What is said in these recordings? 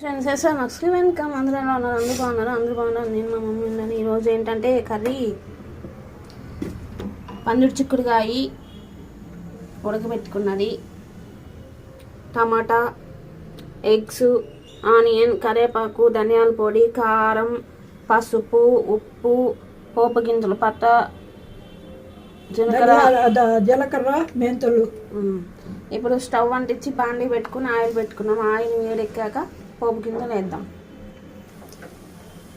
Friends SR నక్స్కి welcome అందరూ ఎలా ఉన్నారు? అందరూ బాగున్నారు? అందరూ బాగున్నారు? నేను మా మమ్మీ ఉన్నాను. ఈరోజు ఏంటంటే కర్రీ. పందుడు చిక్కుడుకాయ ఉడకబెట్టుకున్నది. టమాటా ఎగ్స్ ఆనియన్ కరివేపాకు ధనియాల పొడి కారం పసుపు ఉప్పు పోపు గింజలు పట్ట జీలకర్ర. జీలకర్ర మెంతులు. ఇప్పుడు స్టవ్ అంటించి బాండి పెట్టుకుని ఆయిల్ పెట్టుకున్నాం. ఆయిల్ వేడెక్కాక పోపు గింజలు వేద్దాం.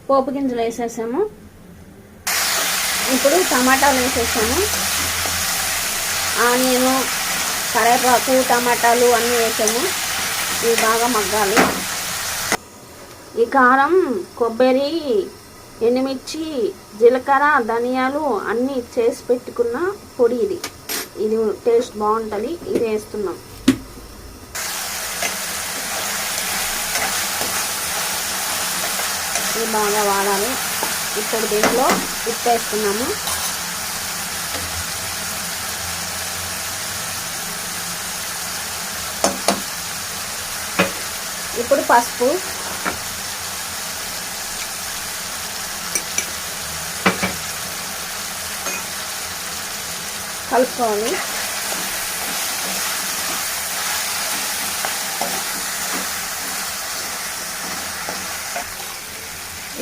పోపు గింజలు వేసేసాము. ఇప్పుడు టమాటాలు వేసేసాము. ఆనియను కరేపాకు టమాటాలు అన్నీ వేసాము. ఇవి బాగా మగ్గాలి. ఈ కారం కొబ్బరి ఎండుమిర్చి జీలకర్ర ధనియాలు అన్నీ చేసి పెట్టుకున్న పొడి ఇది. ఇది టేస్ట్ బాగుంటుంది ఇది వేస్తున్నాం. ఇది బాగా వాడాలి. ఇప్పుడు దీంట్లో ఉప్పు వేస్తున్నాము. ఇప్పుడు పసుపు. కలుపుకోవాలి.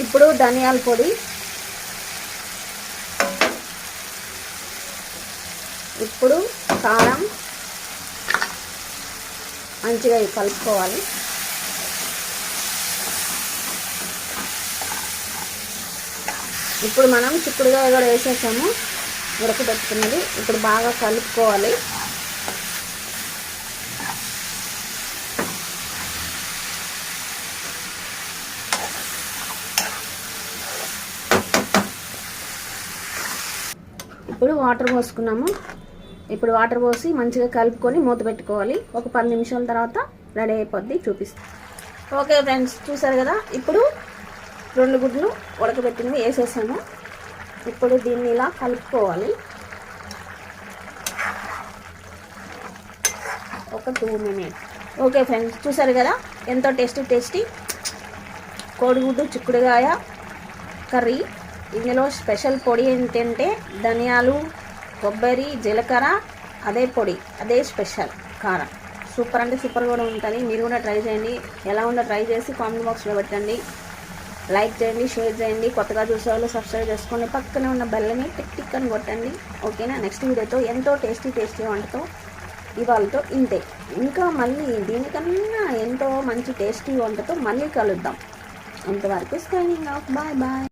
ఇప్పుడు ధనియాల పొడి. ఇప్పుడు కారం. మంచిగా కలుపుకోవాలి. ఇప్పుడు మనం చిక్కుడుగా కూడా వేసేసాము. ఉడకబెట్టుకున్నది. ఇప్పుడు బాగా కలుపుకోవాలి. ఇప్పుడు వాటర్ పోసుకున్నాము. ఇప్పుడు వాటర్ పోసి మంచిగా కలుపుకొని మూత పెట్టుకోవాలి. ఒక పది నిమిషాల తర్వాత రెడీ అయిపోద్ది చూపిస్తాం. ఓకే ఫ్రెండ్స్ చూసారు కదా? ఇప్పుడు రెండు గుడ్లు ఉడకబెట్టినవి వేసేసాము. ఇప్పుడు దీన్ని ఇలా కలుపుకోవాలి. ఒక టూ మినిట్స్. ఓకే ఫ్రెండ్స్ చూసారు కదా? ఎంతో టేస్టీ టేస్టీ. కోడిగుడ్డు చిక్కుడుగాయ కర్రీ. ఇందులో స్పెషల్ పొడి ఏంటంటే ధనియాలు కొబ్బరి జీలకర్ర అదే పొడి అదే స్పెషల్ కారం. సూపర్ అంటే సూపర్ కూడా ఉంటుంది. మీరు కూడా ట్రై చేయండి. ఎలా ఉందో ట్రై చేసి కామెంట్ బాక్స్లో పెట్టండి. లైక్ చేయండి షేర్ చేయండి కొత్తగా చూసే వాళ్ళు సబ్స్క్రైబ్ చేసుకోండి పక్కనే ఉన్న బెల్లని టిక్ టిక్ అని కొట్టండి. ఓకేనా? నెక్స్ట్ వీడియోతో ఎంతో టేస్టీ టేస్టీ వంటతో ఇవాళతో ఇంతే. ఇంకా మళ్ళీ దీనికన్నా ఎంతో మంచి టేస్టీ వంటతో మళ్ళీ కలుద్దాం. అంతవరకు స్కైనింగ్ ఆఫ్ బాయ్ బాయ్